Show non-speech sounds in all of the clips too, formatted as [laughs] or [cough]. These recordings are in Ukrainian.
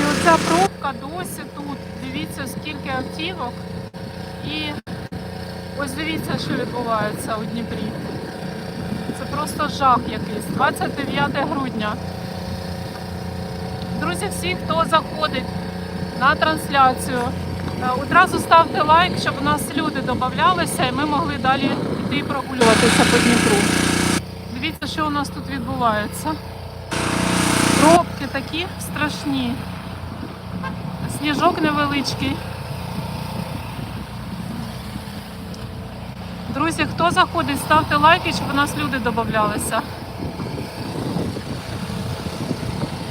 і оця пробка досі тут. Дивіться, скільки автівок. І ось дивіться, що відбувається у Дніпрі. Це просто жах якийсь. 29 грудня. Друзі, всі, хто заходить на трансляцію, е, одразу ставте лайк, щоб у нас люди додавалися і ми могли далі йти прогулюватися по Дніпру. Дивіться, що у нас тут відбувається. Пробки такі страшні. Сніжок невеличкий. Друзі, хто заходить, ставте лайки, щоб у нас люди додавалися.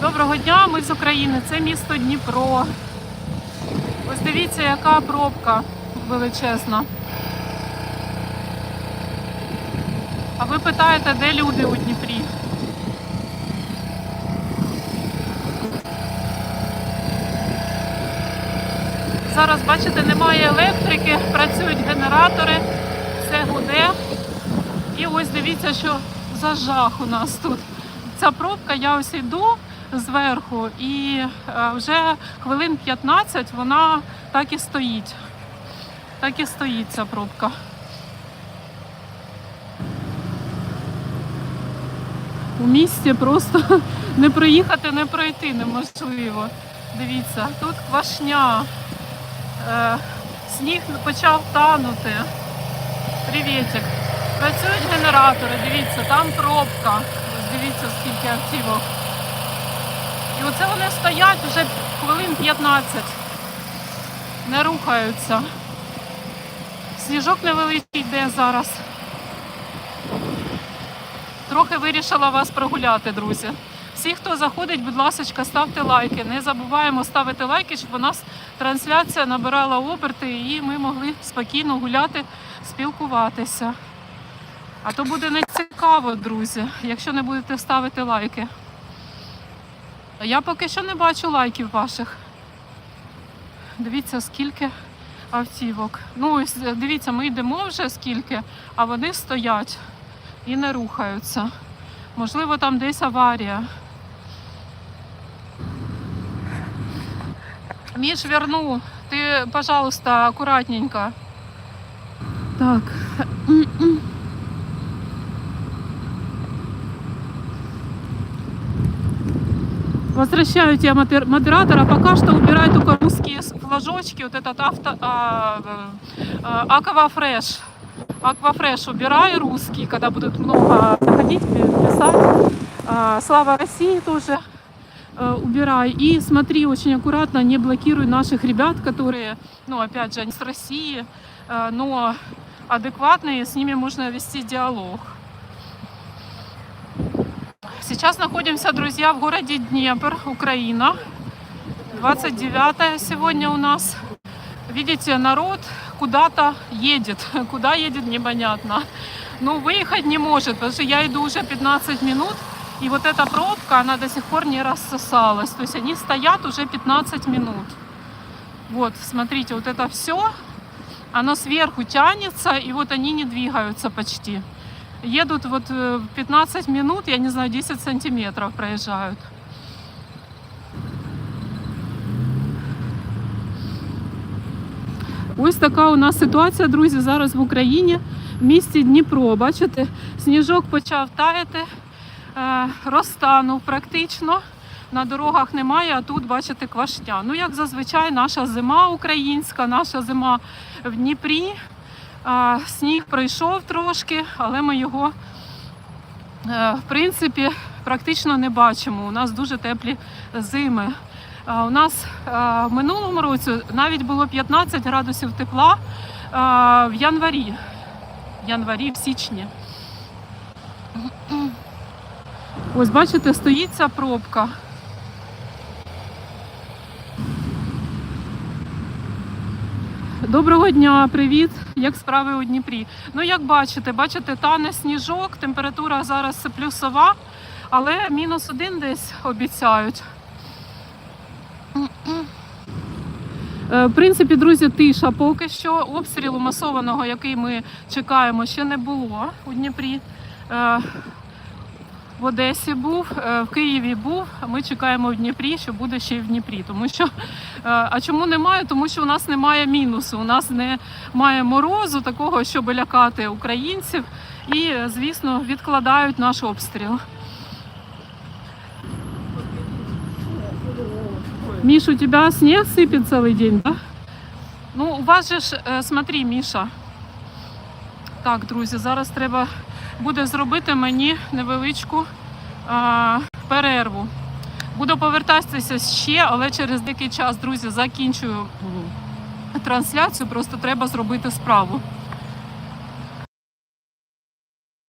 Доброго дня, ми з України. Це місто Дніпро. Ось дивіться, яка пробка величезна. А ви питаєте, де люди у Дніпрі? Зараз, бачите, немає електрики, працюють генератори, все гуде. І ось дивіться, що за жах у нас тут. Ця пробка, я ось йду зверху, і е, вже хвилин 15 вона так і стоїть. Так і стоїть ця пробка. У місті просто [laughs] не проїхати, не пройти неможливо. Дивіться, тут квашня. Е, сніг почав танути. Привітик. Працюють генератори, дивіться, там пробка. Ось Дивіться, скільки автівок. І оце вони стоять вже хвилин 15. Не рухаються. Сніжок невеликий йде зараз. Трохи вирішила вас прогуляти, друзі. Всі, хто заходить, будь ласка, ставте лайки. Не забуваємо ставити лайки, щоб у нас трансляція набирала оберти і ми могли спокійно гуляти, спілкуватися. А то буде не цікаво, друзі, якщо не будете ставити лайки. Я поки що не бачу лайків ваших. Дивіться, скільки автівок. Ну, дивіться, ми йдемо вже скільки, а вони стоять і не рухаються. Можливо, там десь аварія. Міш, верну. Ты, пожалуйста, аккуратненько. Так. Возвращаю тебя модер- модератора. Пока что убирай только русские флажочки. Вот этот авто... Аквафреш. Аквафреш убирай русский, когда будут много заходить, писать. А, Слава России тоже э, убирай. И смотри очень аккуратно, не блокируй наших ребят, которые, ну, опять же, они с России, э, но адекватные, с ними можно вести диалог. Сейчас находимся, друзья, в городе Днепр, Украина. 29 сегодня у нас. Видите, народ куда-то едет. [laughs] Куда едет, непонятно. Но выехать не может, потому что я иду уже 15 минут. И вот эта пробка, она до сих пор не рассосалась. То есть они стоят уже 15 минут. Вот, смотрите, вот это все, оно сверху тянется, и вот они не двигаются почти. Едут вот э, 15 минут, я не знаю, 10 сантиметров проезжают. Ось така у нас ситуація, друзі, зараз в Україні, в місті Дніпро. Бачите, сніжок почав таяти, е, розтанув практично. На дорогах немає, а тут, бачите, квашня. Ну, як зазвичай, наша зима українська, наша зима в Дніпрі. Е, Сніг пройшов трошки, але ми його, е, в принципі, практично не бачимо. У нас дуже теплі зими. Е, У нас е, в минулому році навіть було 15 градусів тепла е, в январі. В январі, в січні. Ось бачите, стоїть ця пробка. Доброго дня, привіт! Як справи у Дніпрі? Ну, як бачите, бачите, тане сніжок, температура зараз плюсова, але мінус один десь обіцяють. Е, В принципі, друзі, тиша поки що. Обстрілу масованого, який ми чекаємо, ще не було у Дніпрі. В Одесі був, е, в Києві був. Ми чекаємо в Дніпрі, що буде ще й в Дніпрі. Тому що е, а чому немає? Тому що у нас немає мінусу. У нас немає морозу такого, щоб лякати українців. І, звісно, відкладають наш обстріл. Міш, у тебя снег сыпет целый день, да? Ну, у вас же ж, е, смотри, Міша. Так, друзі, зараз треба буде зробити мені невеличку а, перерву. Буду повертатися ще, але через деякий час, друзі, закінчую трансляцію. Просто треба зробити справу.